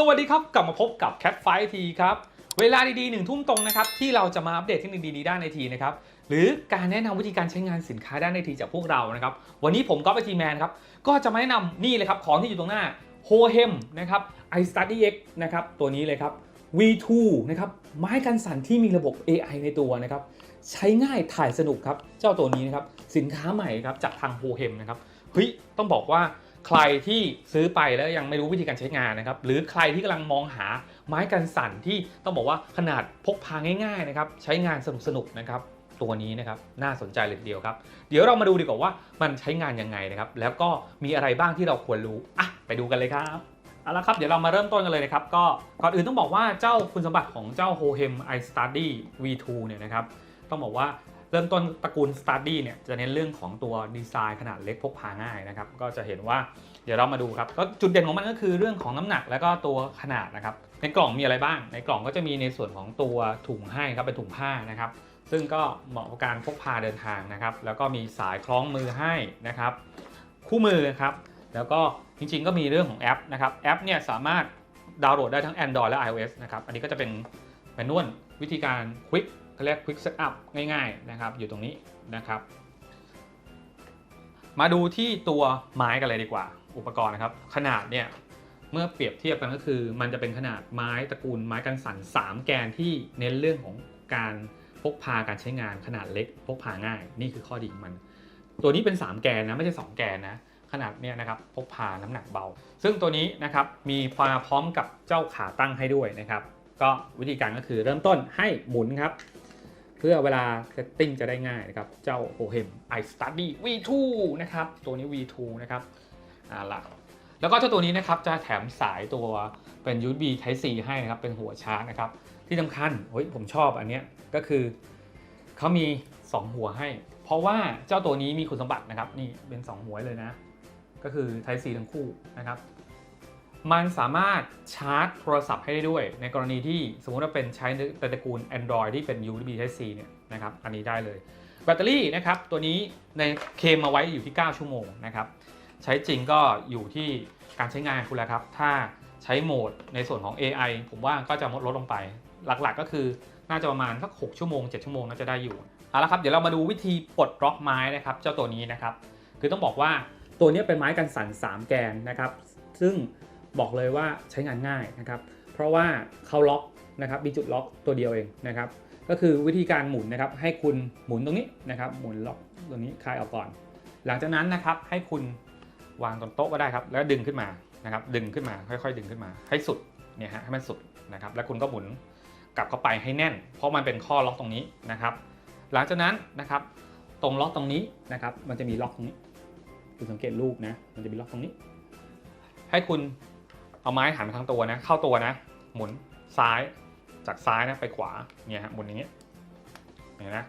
สวัสดีครับ กลับมาพบกับ Cat Fight ทีครับ เวลาดีๆหนึ่งทุ่มตรงนะครับ ที่เราจะมาอัปเดตเทคนิคดีๆด้านไอทีนะครับ หรือการแนะนำวิธีการใช้งานสินค้าด้านไอทีจากพวกเรานะครับ วันนี้ผมก็ไปทีแมนครับ ก็จะมาแนะนำนี่เลยครับ ของที่อยู่ตรงหน้า h o h e m นะครับ iStudy X นะครับ ตัวนี้เลยครับ V2 นะครับไม้กันสั่นที่มีระบบ AI ในตัวนะครับ ใช้ง่ายถ่ายสนุกครับ เจ้าตัวนี้นะครับสินค้าใหม่ครับจากทาง h o h e m นะครับเฮ้ยต้องบอกว่า ใครที่ซื้อไปแล้วยังไม่รู้วิธีการใช้งานนะครับ หรือใครที่กำลังมองหาไม้กันสั่นที่ต้องบอกว่าขนาดพกพาง่ายๆนะครับใช้งานสนุกๆนะครับตัวนี้นะครับน่าสนใจเลยเดียวครับ เดี๋ยวเรามาดูดีกว่าว่ามันใช้งานยังไงนะครับแล้วก็มีอะไรบ้างที่เราควรรู้อะไปดูกันเลยครับเอาละครับเดี๋ยวเรามาเริ่มต้นกันเลยนะครับก็ก่อนอื่นต้องบอกว่าเจ้าคุณสมบัติของเจ้า h o h e m iStudy V2 เนี่ยนะครับต้องบอกว่า เริ่มต้นตระกูล Study เนี่ยจะเน้นเรื่องของตัวดีไซน์ขนาดเล็กพกพาง่ายนะครับ ก็จะเห็นว่าเดี๋ยวเรามาดูครับก็จุดเด่นของมันก็คือเรื่องของน้ำหนักแล้วก็ตัวขนาดนะครับ ในกล่องมีอะไรบ้าง ในกล่องก็จะมีในส่วนของตัวถุงให้ครับเป็นถุงผ้านะครับ ซึ่งก็เหมาะกับการพกพาเดินทางนะครับ แล้วก็มีสายคล้องมือให้นะครับ คู่มือครับแล้วก็จริงๆ ก็มีเรื่องของแอปนะครับแอปเนี่ยสามารถดาวน์โหลดได้ทั้ง Android และ iOS นะครับอันนี้ก็จะเป็นแมนนวลวิธีการ Quick เขาเรียก Quick Setup ง่ายๆนะครับ อยู่ตรงนี้นะครับ มาดูที่ตัวไม้กันเลยดีกว่า อุปกรณ์นะครับ ขนาดเนี่ยเมื่อเปรียบเทียบกันก็คือ มันจะเป็นขนาดไม้ตระกูลไม้กันสั่น3 แกนที่เน้นเรื่องของการพกพาการใช้งานขนาดเล็ก พกพาง่าย นี่คือข้อดีของมัน ตัวนี้เป็น 3 แกนนะไม่ใช่ 2 แกนนะขนาดเนี่ยนะครับพกพาน้ำหนักเบา ซึ่งตัวนี้นะครับมีมาพร้อมกับเจ้าขาตั้งให้ด้วยนะครับ ก็วิธีการก็คือเริ่มต้นให้หมุนครับ เพื่อเวลาเซตติ้งจะได้ง่ายนะครับ เจ้า o h e m iStudy V2 นะครับ ตัวนี้ V2 นะครับอ่าละแล้วก็เจ้าตัวนี้นะครับจะแถมสายตัวเป็น USB Type C ให้นะครับ เป็นหัวชาร์จนะครับ ที่สำคัญเฮ้ยผมชอบอันเนี้ยก็คือเขามี 2 หัวให้ เพราะว่าเจ้าตัวนี้มีคุณสมบัตินะครับ นี่เป็น 2 หัวเลยนะ ก็คือ Type C ทั้งคู่นะครับ มันสามารถชาร์จโทรศัพท์ให้ได้ด้วย ในกรณีที่สมมติว่าเป็นใช้ในตระกูล Android ที่เป็น USB Type C เนี่ยนะครับอันนี้ได้เลย แบตเตอรี่นะครับตัวนี้ในเคมมาไว้อยู่ที่ 9 ชั่วโมงนะครับใช้จริงก็อยู่ที่การใช้งานคุณแล้วครับ ถ้าใช้โหมดในส่วนของ AI ผมว่าก็จะลดลดลงไป หลักๆก็คือน่าจะประมาณสัก 6 ชั่วโมง 7 ชั่วโมงน่าจะได้อยู่เอาละครับเดี๋ยวเรามาดูวิธีปลดล็อกไม้นะครับเจ้าตัวนี้นะครับคือต้องบอกว่าตัวนี้เป็นไม้กันสั่น 3 แกนนะครับซึ่ง บอกเลยว่าใช้งานง่ายนะครับ เพราะว่าเขาล็อกนะครับมีจุดล็อกตัวเดียวเองนะครับ ก็คือวิธีการหมุนนะครับ ให้คุณหมุนตรงนี้นะครับหมุนล็อกตรงนี้คลายออกก่อน หลังจากนั้นนะครับให้คุณวางบนโต๊ะก็ได้ครับ แล้วดึงขึ้นมานะครับ ดึงขึ้นมาค่อยๆ ดึงขึ้นมา ให้สุดเนี่ยฮะให้มันสุดนะครับ แล้วคุณก็หมุนกลับเข้าไปให้แน่น เพราะมันเป็นข้อล็อกตรงนี้นะครับ หลังจากนั้นนะครับ ตรงล็อกตรงนี้นะครับ มันจะมีล็อกตรงนี้ คุณสังเกตลูกนะ มันจะมีล็อกตรงนี้ ให้คุณ เอาไม้หันไปทางตัวนะ เข้าตัวนะ หมุนซ้ายจากซ้ายนะไปขวาเนี่ยฮะหมุนอย่างเงี้ยเห็นนะ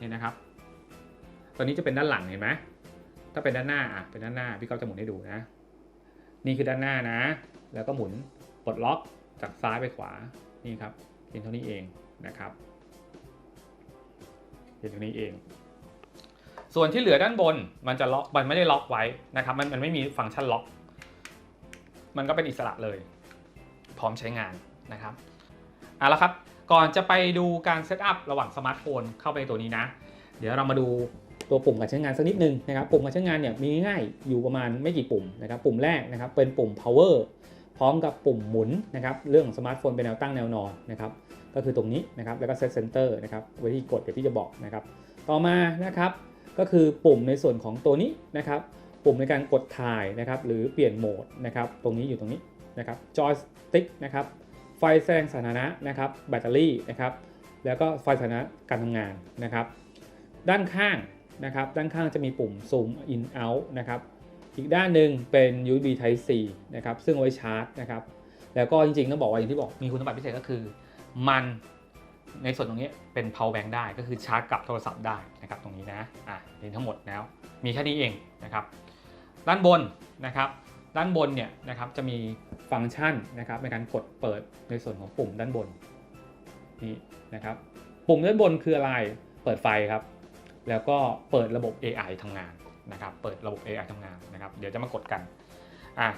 นี่นะครับ ตัวนี้จะเป็นด้านหลังเห็นไหมถ้าเป็นด้านหน้าอะเป็นด้านหน้าพี่เขาจะหมุนให้ดูนะ นี่คือด้านหน้านะ แล้วก็หมุนปลดล็อกจากซ้ายไปขวานี่ครับเพียงเท่านี้เองนะครับเพียงเท่านี้เอง ส่วนที่เหลือด้านบนมันจะล็อกมันไม่ได้ล็อกไว้นะครับ มันมันไม่มีฟังก์ชันล็อก มันก็เป็นอิสระเลย พร้อมใช้งานนะครับเอาละครับ ก่อนจะไปดูการเซตอัพระหว่างสมาร์ทโฟนเข้าไปในตัวนี้นะ เดี๋ยวเรามาดูตัวปุ่มการใช้งานสักนิดนึงนะครับ ปุ่มการใช้งานเนี่ยมีง่ายอยู่ประมาณไม่กี่ปุ่มนะครับ ปุ่มแรกนะครับเป็นปุ่ม power พร้อมกับปุ่มหมุนนะครับเรื่องสมาร์ทโฟนเป็นแนวตั้งแนวนอนนะครับก็คือตรงนี้นะครับแล้วก็ set center นะครับว้ที่กดเดี๋ยวพี่จะบอกนะครับ ต่อมานะครับก็คือปุ่มในส่วนของตัวนี้นะครับ ปุ่มในการกดถ่ายนะครับหรือเปลี่ยนโหมดนะครับตรงนี้อยู่ตรงนี้นะครับจอยสติ๊กนะครับไฟแสดงสถานะนะครับแบตเตอรี่นะครับแล้วก็ไฟสถานะการทำงานนะครับด้านข้างนะครับด้านข้างจะมีปุ่ม zoom in out นะครับอีกด้านหนึ่งเป็น USB Type C นะครับซึ่งไว้ชาร์จนะครับแล้วก็จริงๆต้องบอกว่าอย่างที่บอกมีคุณสมบัติพิเศษก็คือ มันในส่วนตรงนี้เป็น power bank ได้ก็คือชาร์จกับโทรศัพท์ได้นะครับตรงนี้นะอะนี่ทั้งหมดแล้ว มีแค่นี้เองนะครับ ด้านบนนะครับด้านบนเนี่ยนะครับจะมีฟังก์ชันนะครับในการกดเปิดในส่วนของปุ่มด้านบนนี่นะครับปุ่มด้านบนคืออะไรเปิดไฟครับ แล้วก็เปิดระบบ AI ทำงานนะครับเปิดระบบ AI ทำงานนะครับเดี๋ยวจะมากดกันอะ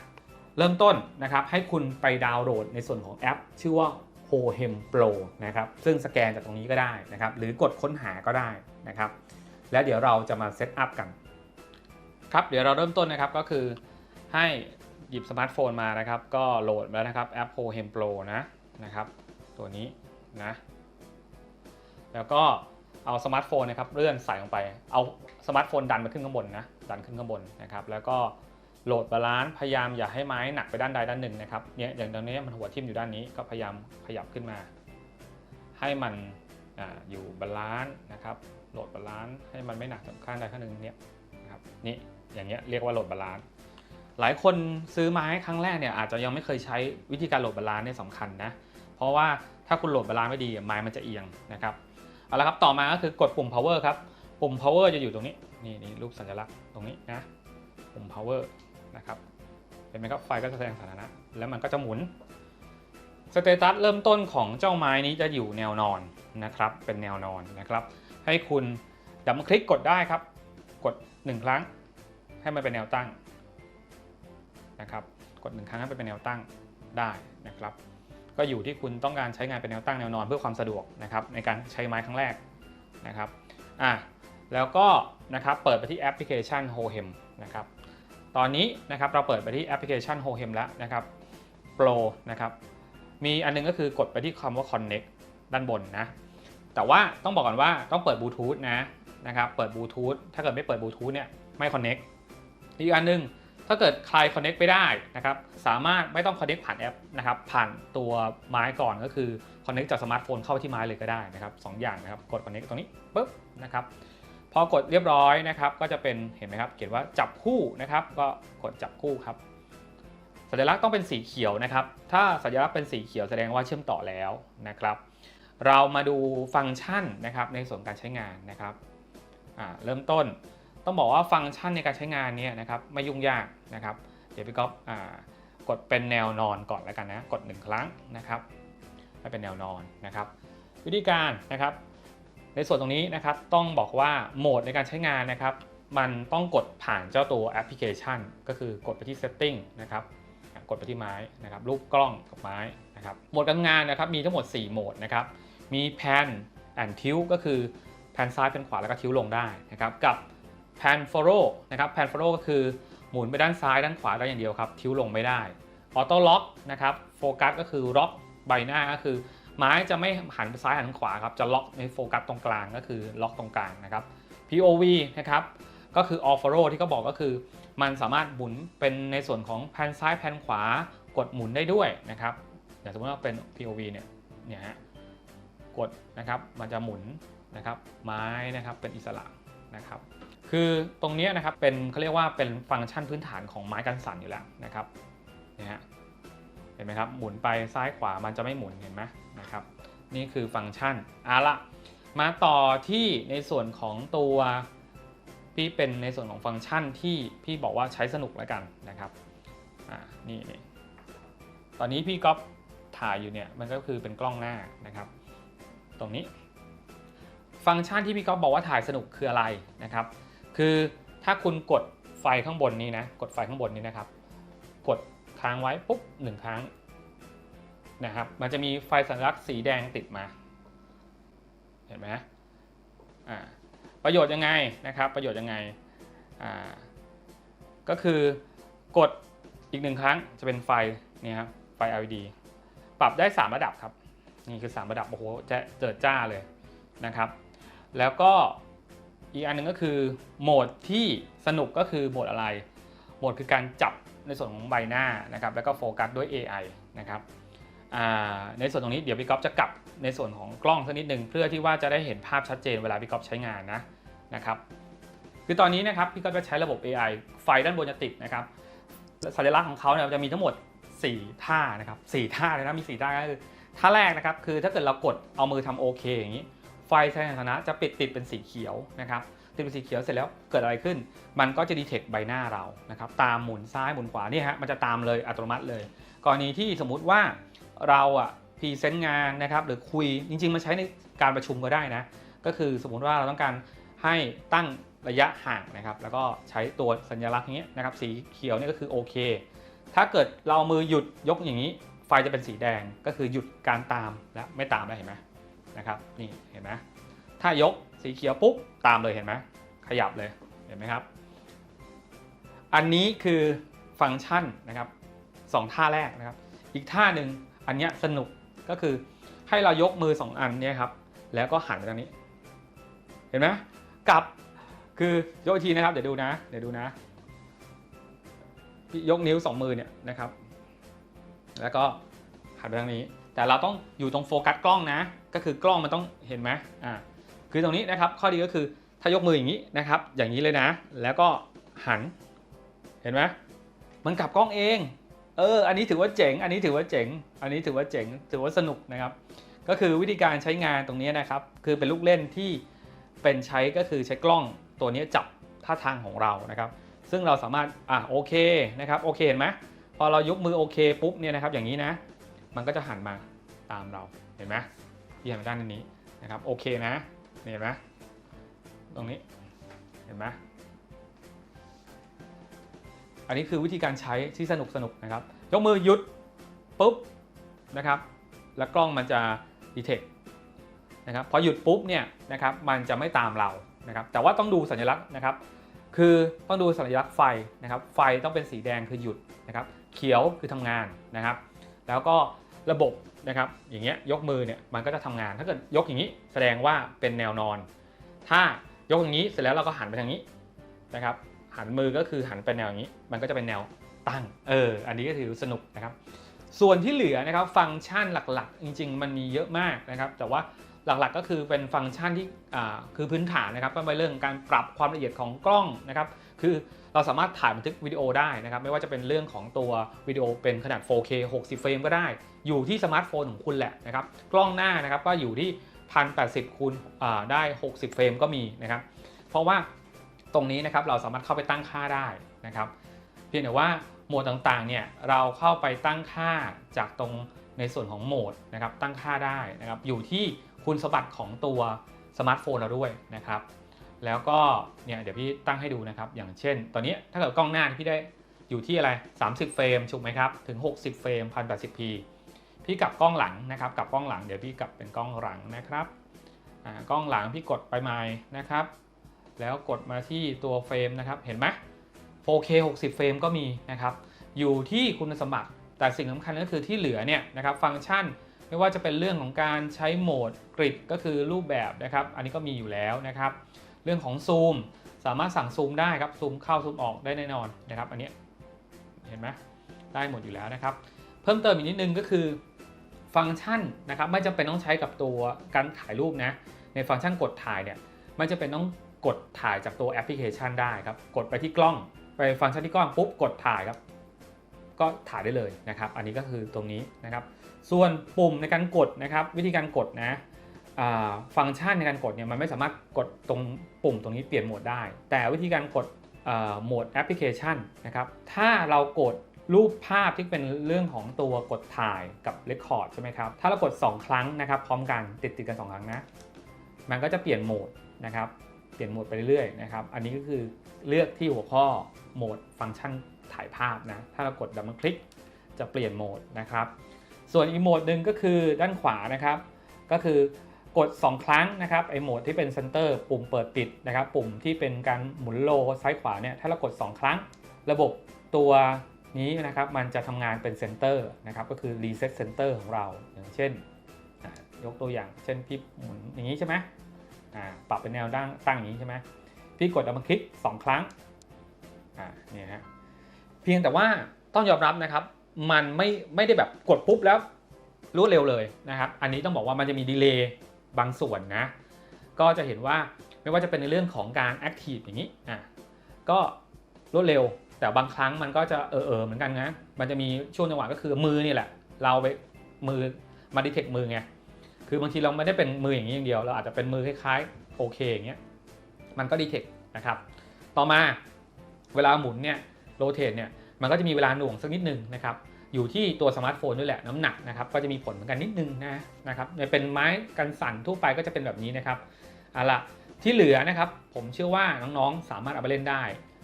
เริ่มต้นนะครับให้คุณไปดาวน์โหลดในส่วนของแอป ชื่อว่า h o h e m Pro นะครับซึ่งสแกนจากตรงนี้ก็ได้นะครับหรือกดค้นหาก็ได้นะครับ แล้วเดี๋ยวเราจะมาเซตอัพกัน ครับเดี๋ยวเราเริ่มต้นนะครับก็คือให้หยิบสมาร์ทโฟนมานะครับ ก็โหลดแล้วนะครับแอป h o h e m Pro นะนะครับ ตัวนี้นะ แล้วก็เอาสมาร์ทโฟนนะครับเลื่อนใส่ลงไป เอาสมาร์ทโฟนดันไปขึ้นข้างบนนะดันขึ้นข้างบนนะครับ แล้วก็โหลดบาลานซ์พยายามอย่าให้ไม้หนักไปด้านใดด้านหนึ่งนะครับเนี่ยอย่างตรงนี้มันหัวทิ่มอยู่ด้านนี้ก็พยายามขยับขึ้นมา ให้มันออยู่บาลานซ์นะครับโหลดบาลานซ์ให้มันไม่หนักข้างใดข้างหนึ่งเนี่ยนะครับนี่ อย่างเงี้ยเรียกว่าโหลดบาลานซ์หลายคนซื้อไม้ครั้งแรกเนี่ยอาจจะยังไม่เคยใช้วิธีการโหลดบาลานซ์เนี่ยสำคัญนะเพราะว่าถ้าคุณโหลดบาลานซ์ไม่ดีไม้มันจะเอียงนะครับเอาละครับต่อมาก็คือกดปุ่ม power ครับปุ่ม power จะอยู่ตรงนี้นี่นี่รูปสัญลักษณ์ตรงนี้นะปุ่ม power นะครับเห็นไหมครับไฟก็จะแสดงสถานะ แล้วมันก็จะหมุนสเตตัสเริ่มต้นของเจ้าไม้นี้จะอยู่แนวนอนนะครับ เป็นแนวนอนนะครับ ให้คุณดับเบิลคลิกกดได้ครับ กด 1 ครั้ง ให้มันเป็นแนวตั้งนะครับ กด1ครั้งให้มันเป็นแนวตั้งได้นะครับ ก็อยู่ที่คุณต้องการใช้งานเป็นแนวตั้งแนวนอนเพื่อความสะดวกนะครับในการใช้ไม้ครั้งแรกนะครับอะแล้วก็นะครับเปิดไปที่แอปพลิเคชัน h o h e m นะครับตอนนี้นะครับเราเปิดไปที่แอปพลิเคชัน h o h e m แล้วนะครับ Pro นะครับมีอันนึงก็คือกดไปที่คำว่า Connect ด้านบนนะแต่ว่าต้องบอกก่อนว่าต้องเปิดบลูทูธนะนะครับเปิดบลูทูธถ้าเกิดไม่เปิดบลูทูธเนี่ยไม่ Connect อีกอันหนึงถ้าเกิดใคร connect ไปได้นะครับสามารถไม่ต้อง connect ผ่านแอปนะครับผ่านตัวไม้ก่อนก็คือ connect จากสมาร์ทโฟนเข้าที่ไม้เลยก็ได้นะครับสองอย่างนะครับกด connect ตรงนี้ปุ๊บนะครับพอกดเรียบร้อยนะครับก็จะเป็นเห็นไหมครับเขียนว่าจับคู่นะครับก็กดจับคู่ครับสัญลักษณ์ต้องเป็นสีเขียวนะครับ ถ้าสัญลักษณ์เป็นสีเขียวแสดงว่าเชื่อมต่อแล้วนะครับ เรามาดูฟังก์ชันนะครับในส่วนการใช้งานนะครับอ่าเริ่มต้น ต้องบอกว่าฟังก์ชันในการใช้งานเนี่ยนะครับไม่ยุ่งยากนะครับ เดี๋ยวพี่ก๊อฟกดเป็นแนวนอนก่อนแล้วกันนะกด 1 ครั้งนะครับให้เป็นแนวนอนนะครับ วิธีการนะครับ ในส่วนตรงนี้นะครับต้องบอกว่าโหมดในการใช้งานนะครับ มันต้องกดผ่านเจ้าตัวแอปพลิเคชัน ก็คือกดไปที่ setting นะครับกดไปที่ไม้นะครับรูปกล้องกับไม้นะครับโหมดการทำงานนะครับมีทั้งหมด 4 โหมดนะครับมีแพนแอนทิวก็คือแพนซ้ายแพนขวาแล้วก็ทิวลงได้นะครับกับ แพนฟ o โรนะครับแพนฟ o โรก็คือหมุนไปด้านซ้ายด้านขวาได้อย่างเดียวครับ ทิ้วลงไม่ได้ออโต้ล็อกนะครับโฟกัสก็คือล็อกใบหน้าก็คือไม้จะไม่หันไปซ้ายหันขวาครับ จะล็อกในโฟกัสตรงกลางก็คือล็อกตรงกลางนะครับ POV นะครับ ก็คือ off f o r o ที่เขาบอกก็คือ มันสามารถหมุนเป็นในส่วนของแพนซ้ายแพนขวากดหมุนได้ด้วยนะครับอย่างสมมติว่าเป็น POV เนี่ยเนี่ยฮะกดนะครับมันจะหมุนนะครับไม้นะครับเป็นอิสระนะครับ คือตรงนี้นะครับเป็นเขาเรียกว่าเป็นฟังก์ชันพื้นฐานของไม้กันสั่นอยู่แล้วนะครับเนี่ยฮะเห็นไหมครับหมุนไปซ้ายขวามันจะไม่หมุนเห็นไหมนะครับ นี่คือฟังก์ชันเอาละมาต่อที่ในส่วนของตัวพี่เป็นในส่วนของฟังก์ชันที่พี่บอกว่าใช้สนุกแล้วกันนะครับอ่านี่นี่ตอนนี้พี่ก๊อฟถ่ายอยู่เนี่ยมันก็คือเป็นกล้องหน้านะครับ ตรงนี้ ฟังก์ชันที่พี่ก๊อฟบอกว่าถ่ายสนุกคืออะไรนะครับ คือถ้าคุณกดไฟข้างบนนี้นะ กดไฟข้างบนนี้นะครับ กดค้างไว้ปุ๊บหนึ่งครั้งนะครับ มันจะมีไฟสัญลักษณ์สีแดงติดมา เห็นไหมอ่าประโยชน์ยังไงนะครับ ประโยชน์ยังไงอ่าก็คือกดอีกหนึ่งครั้งจะเป็นไฟนี่ครับไฟ LED ปรับได้ 3 ระดับครับ นี่คือ 3 ระดับ โอ้โหจะเจิดจ้าเลยนะครับ แล้วก็ อีกอันหนึ่งก็คือโหมดที่สนุกก็คือโหมดอะไร โหมดคือการจับในส่วนของใบหน้านะครับ แล้วก็โฟกัสด้วย AI นะครับในส่วนตรงนี้เดี๋ยวพี่ก๊อฟจะกลับในส่วนของกล้องสักนิดหนึ่งเพื่อที่ว่าจะได้เห็นภาพชัดเจนเวลาพี่ก๊อฟใช้งานนะนะครับคือตอนนี้นะครับพี่ก๊อฟจะใช้ระบบ AI ไฟด้านบนจะติดนะครับสัญลักษณ์ของเขาเนี่ยจะมีทั้งหมด 4 ท่านะครับ4ท่าเลยนะมี 4 ท่าก็คือท่าแรกนะครับคือถ้าเกิดเรากดเอามือทำโอเคอย่างนี้ ไฟแสดงสถานะจะปิดติดเป็นสีเขียวนะครับติดเป็นสีเขียวเสร็จแล้วเกิดอะไรขึ้น มันก็จะดีเทคใบหน้าเรานะครับตามหมุนซ้ายหมุนขวานี่ฮะมันจะตามเลยอัตโนมัติเลย กรณีที่สมมุติว่าเราอะพรีเซนต์งานนะครับหรือคุยจริง ๆ มาใช้ในการประชุมก็ได้นะ ก็คือสมมุติว่าเราต้องการให้ตั้งระยะห่างนะครับแล้วก็ใช้ตัวสัญลักษณ์นี้นะครับสีเขียวนี่ก็คือโอเค ถ้าเกิดเรามือหยุดยกอย่างนี้ ไฟจะเป็นสีแดงก็คือหยุดการตามและไม่ตามแล้วเห็นไหม นะครับนี่เห็นไหมถ้ายกสีเขียวปุ๊บตามเลยเห็นไหมขยับเลยเห็นไหมครับ อันนี้คือฟังก์ชันนะครับสองท่าแรกนะครับ อีกท่าหนึ่งอันเนี้ยสนุกก็คือให้เรายกมือสองอันเนี่ยครับแล้วก็หันไปทางนี้ เห็นไหมกลับคือยกอีกทีนะครับเดี๋ยวดูนะ เดี๋ยวดูนะ ยกนิ้วสองมือเนี่ยนะครับ แล้วก็หันไปทางนี้ แต่เราต้องอยู่ตรงโฟกัสกล้องนะ ก็คือกล้องมันต้องเห็นไหมอ่าคือตรงนี้นะครับข้อดีก็คือถ้ายกมืออย่างนี้นะครับ อย่างนี้เลยนะ แล้วก็หันเห็นไหมมันกลับกล้องเอง เออ อันนี้ถือว่าเจ๋ง อันนี้ถือว่าเจ๋ง อันนี้ถือว่าเจ๋ง ถือว่าสนุกนะครับ ก็คือวิธีการใช้งานตรงนี้นะครับ คือเป็นลูกเล่นที่เป็นใช้ก็คือใช้กล้องตัวนี้จับท่าทางของเรานะครับ ซึ่งเราสามารถ อะโอเคนะครับ โอเคเห็นไหมพอเรายกมือโอเคปุ๊บเนี่ยนะครับ อย่างนี้นะ มันก็จะหันมาตามเราเห็นไหมที่หันไปด้านนี้นะครับโอเคนะเห็นไหมตรงนี้เห็นไหมอันนี้คือวิธีการใช้ที่สนุกสนุกนะครับ ยกมือหยุดปุ๊บนะครับ แล้วกล้องมันจะดีเทคนะครับพอหยุดปุ๊บเนี่ยนะครับมันจะไม่ตามเรานะครับแต่ว่าต้องดูสัญลักษณ์นะครับ คือต้องดูสัญลักษณ์ไฟนะครับ ไฟต้องเป็นสีแดงคือหยุดนะครับ เขียวคือทำงานนะครับ แล้วก็ ระบบนะครับอย่างเงี้ยยกมือเนี่ยมันก็จะทำงาน ถ้าเกิดยกอย่างนี้แสดงว่าเป็นแนวนอน ถ้ายกอย่างนี้เสร็จแล้วเราก็หันไปทางนี้นะครับหันมือก็คือหันไปแนวอย่างนี้ มันก็จะเป็นแนวตั้งเอออันนี้ก็ถือสนุกนะครับ ส่วนที่เหลือนะครับฟังก์ชันหลักๆ จริง ๆ มันมีเยอะมากนะครับ แต่ว่า หลักๆก็คือเป็นฟังก์ชันที่คือพื้นฐานนะครับก็เป็นเรื่องการปรับความละเอียดของกล้องนะครับคือเราสามารถถ่ายบันทึกวิดีโอได้นะครับไม่ว่าจะเป็นเรื่องของตัววิดีโอเป็นขนาด 4K 60 เฟรมก็ได้ อยู่ที่สมาร์ทโฟนของคุณแหละนะครับกล้องหน้านะครับก็อยู่ที่ 1080คูณได้ 60 เฟรมก็มีนะครับเพราะว่าตรงนี้นะครับเราสามารถเข้าไปตั้งค่าได้นะครับเพียงแต่ว่าโหมดต่างๆเนี่ยเราเข้าไปตั้งค่าจากตรงในส่วนของโหมดนะครับตั้งค่าได้นะครับอยู่ที่ คุณสมบัติของตัวสมาร์ทโฟนเราด้วยนะครับ แล้วก็เนี่ยเดี๋ยวพี่ตั้งให้ดูนะครับ อย่างเช่น ตอนนี้ถ้าเกิดกล้องหน้าพี่ได้อยู่ที่อะไร 30 เฟรมถูกไหมครับ ถึง 60 เฟรม 1080p พี่กลับกล้องหลังนะครับกลับกล้องหลังเดี๋ยวพี่กลับเป็นกล้องหลังนะครับกล้องหลังพี่กดไปใหม่นะครับ แล้วกดมาที่ตัวเฟรมนะครับ เห็นไหม 4K 60 เฟรมก็มีนะครับ อยู่ที่คุณสมบัติ แต่สิ่งสำคัญก็คือที่เหลือเนี่ยนะครับ ฟังก์ชัน ไม่ว่าจะเป็นเรื่องของการใช้โหมดกริดก็คือรูปแบบนะครับ อันนี้ก็มีอยู่แล้วนะครับ เรื่องของซูมสามารถสั่งซูมได้ครับซูมเข้าซูมออกได้แน่นอนนะครับ อันนี้เห็นไหมได้หมดอยู่แล้วนะครับ เพิ่มเติมอีกนิดนึงก็คือฟังก์ชันนะครับไม่จำเป็นต้องใช้กับตัวการถ่ายรูปนะ ในฟังก์ชันกดถ่ายเนี่ยไม่จำเป็นต้องกดถ่ายจากตัวแอปพลิเคชันได้ครับ กดไปที่กล้อง ไปฟังก์ชันที่กล้องปุ๊บกดถ่ายครับ ก็ถ่ายได้เลยนะครับ อันนี้ก็คือตรงนี้นะครับ ส่วนปุ่มในการกดนะครับวิธีการกดนะฟังก์ชันในการกดเนี่ยมันไม่สามารถกดตรงปุ่มตรงนี้เปลี่ยนโหมดได้ แต่วิธีการกดโหมดแอปพลิเคชันนะครับถ้าเรากดรูปภาพที่เป็นเรื่องของตัวกดถ่ายกับเรคคอร์ดใช่ไหมครับ ถ้าเรากด 2 ครั้งนะครับ พร้อมกันติดติดกัน 2 ครั้งนะ มันก็จะเปลี่ยนโหมดนะครับ เปลี่ยนโหมดไปเรื่อยๆนะครับ อันนี้ก็คือเลือกที่หัวข้อโหมดฟังก์ชันถ่ายภาพนะ ถ้าเรากดดับเบิลคลิกจะเปลี่ยนโหมดนะครับ ส่วนอีโหมดหนึ่งก็คือด้านขวานะครับ ก็คือกด 2 ครั้งนะครับไอโหมดที่เป็นเซนเตอร์ปุ่มเปิดปิดนะครับ ปุ่มที่เป็นการหมุนโลซ้ายขวาเนี่ยถ้าเรากด 2 ครั้ง ระบบตัวนี้นะครับมันจะทำงานเป็นเซนเตอร์นะครับก็คือรีเซ็ตเซนเตอร์ของเราอย่างเช่น ยกตัวอย่าง เช่นพี่หมุนอย่างนี้ใช่ไหมอ่าปรับเป็นแนวตั้งตั้งอย่างนี้ใช่ไหมพี่กดดับเบิลคลิก 2 ครั้งอ่าเนี่ยฮะเพียงแต่ว่าต้องยอมรับนะครับ มันไม่ไม่ได้แบบกดปุ๊บแล้วรวดเร็วเลยนะครับ อันนี้ต้องบอกว่ามันจะมีดีเลย์บางส่วนนะ ก็จะเห็นว่าไม่ว่าจะเป็นในเรื่องของการแอคทีฟอย่างนี้อะก็รวดเร็ว แต่บางครั้งมันก็จะเออเออเหมือนกันนะ มันจะมีช่วงจังหวะก็คือมือนี่แหละ เราไปมือมาดิเทคมือไง คือบางทีเราไม่ได้เป็นมืออย่างนี้อย่างเดียว เราอาจจะเป็นมือคล้ายๆโอเคอย่างเงี้ย มันก็ดีเทคนะครับ ต่อมาเวลาหมุนเนี่ยโรเทตเนี่ย มันก็จะมีเวลาหน่วงสักนิดนึงนะครับ อยู่ที่ตัวสมาร์ทโฟนด้วยแหละน้ำหนักนะครับก็จะมีผลเหมือนกันนิดนึงนะนะครับเนี่ยเป็นไม้กันสั่นทั่วไปก็จะเป็นแบบนี้นะครับเอาละที่เหลือนะครับผมเชื่อว่าน้องๆสามารถเอาไปเล่นได้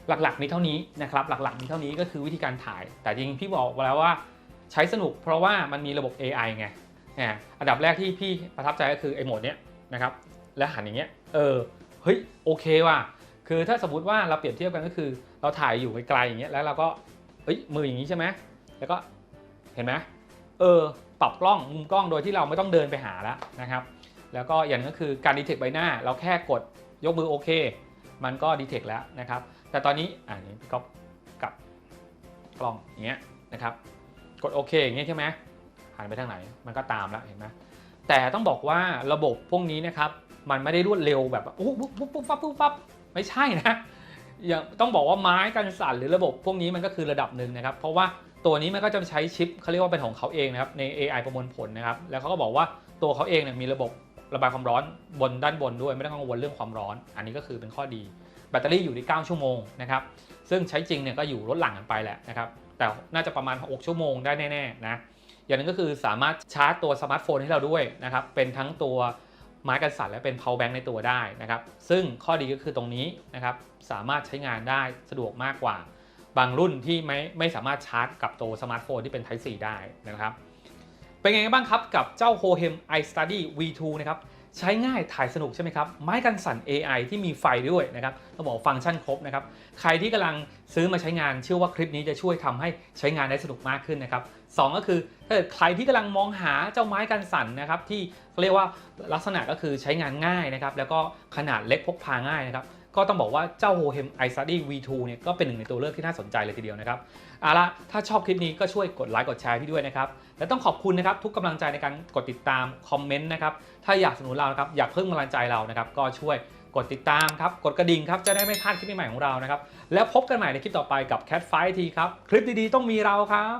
หลักๆมีเท่านี้นะครับหลักๆมีเท่านี้ก็คือวิธีการถ่าย แต่จริงๆพี่บอกไว้แล้วว่าใช้สนุกเพราะว่ามันมีระบบ AI ไงอ่าอันดับแรกที่พี่ประทับใจก็คือไอ้โหมดเนี้ยนะครับและหันอย่างเงี้ยเออเฮ้ยโอเคว่ะคือถ้าสมมติว่าเราเปรียบเทียบกันก็คือ เราถ่ายอยู่ไกลๆอย่างเงี้ยแล้วเราก็ เอ้ยมืออย่างนี้ใช่ไหมแล้วก็เห็นไหมเออปรับกล้องมุมกล้องโดยที่เราไม่ต้องเดินไปหาแล้วนะครับ แล้วก็อย่างนึงก็คือการดีเทคใบหน้า เราแค่กดยกมือโอเค มันก็ดีเทคแล้วนะครับ แต่ตอนนี้อ่านี้พี่ก็กลับกล้องอย่างเงี้ยนะครับ กดโอเคอย่างเงี้ยใช่ไหมหันไปทางไหน มันก็ตามแล้วเห็นไหมแต่ต้องบอกว่าระบบพวกนี้นะครับ มันไม่ได้รวดเร็วแบบปุ๊บปุ๊บปุ๊บปุ๊บปั๊บปุ๊บปั๊บไม่ใช่นะ อย่างต้องบอกว่าไม้กันสั่นหรือระบบพวกนี้มันก็คือระดับหนึ่งนะครับ เพราะว่าตัวนี้มันก็จะใช้ชิปเขาเรียกว่าเป็นของเขาเองนะครับใน AI ประมวลผลนะครับ แล้วเขาก็บอกว่าตัวเขาเองเนี่ยมีระบบระบายความร้อนบนด้านบนด้วยไม่ต้องกังวลเรื่องความร้อน อันนี้ก็คือเป็นข้อดี แบตเตอรี่อยู่ที่9ชั่วโมงนะครับซึ่งใช้จริงเนี่ยก็อยู่ลดหลั่งกันไปแหละนะครับแต่น่าจะประมาณ6ชั่วโมงได้แน่ๆนะอย่างนึงก็คือสามารถชาร์จตัวสมาร์ทโฟนให้เราด้วยนะครับเป็นทั้งตัว ไม้กันสั่นและเป็น power bank ในตัวได้นะครับ ซึ่งข้อดีก็คือตรงนี้นะครับสามารถใช้งานได้สะดวกมากกว่า บางรุ่นที่ไม่ไม่สามารถชาร์จกับตัวสมาร์ทโฟนที่เป็น Type C ได้นะครับ เป็นไงบ้างครับกับเจ้า Hohem iStudy V2 นะครับ ใช้ง่ายถ่ายสนุกใช่ไหมครับ ไม้กันสั่น AI ที่มีไฟด้วยนะครับต้องบอกฟังก์ชันครบนะครับ ใครที่กำลังซื้อมาใช้งานเชื่อว่าคลิปนี้จะช่วยทำให้ใช้งานได้สนุกมากขึ้นนะครับสองก็คือถ้าเกิดใครที่กำลังมองหาเจ้าไม้กันสั่นนะครับที่เรียกว่าลักษณะก็คือใช้งานง่ายนะครับแล้วก็ขนาดเล็กพกพาง่ายนะครับ ก็ต้องบอกว่าเจ้า Hohem iStudy V2 เนี่ยก็เป็นหนึ่งในตัวเลือกที่น่าสนใจเลยทีเดียวนะครับเอาละถ้าชอบคลิปนี้ก็ช่วยกดไลค์กดแชร์พี่ด้วยนะครับ และต้องขอบคุณนะครับทุกกำลังใจในการกดติดตามคอมเมนต์นะครับถ้าอยากสนับสนุนเรานะครับอยากเพิ่มกำลังใจเรานะครับก็ช่วยกดติดตามครับกดกระดิ่งครับจะได้ไม่พลาดคลิปใหม่ๆของเรานะครับแล้วพบกันใหม่ในคลิปต่อไปกับ Cat Fight ทีครับคลิปดีๆต้องมีเราครับ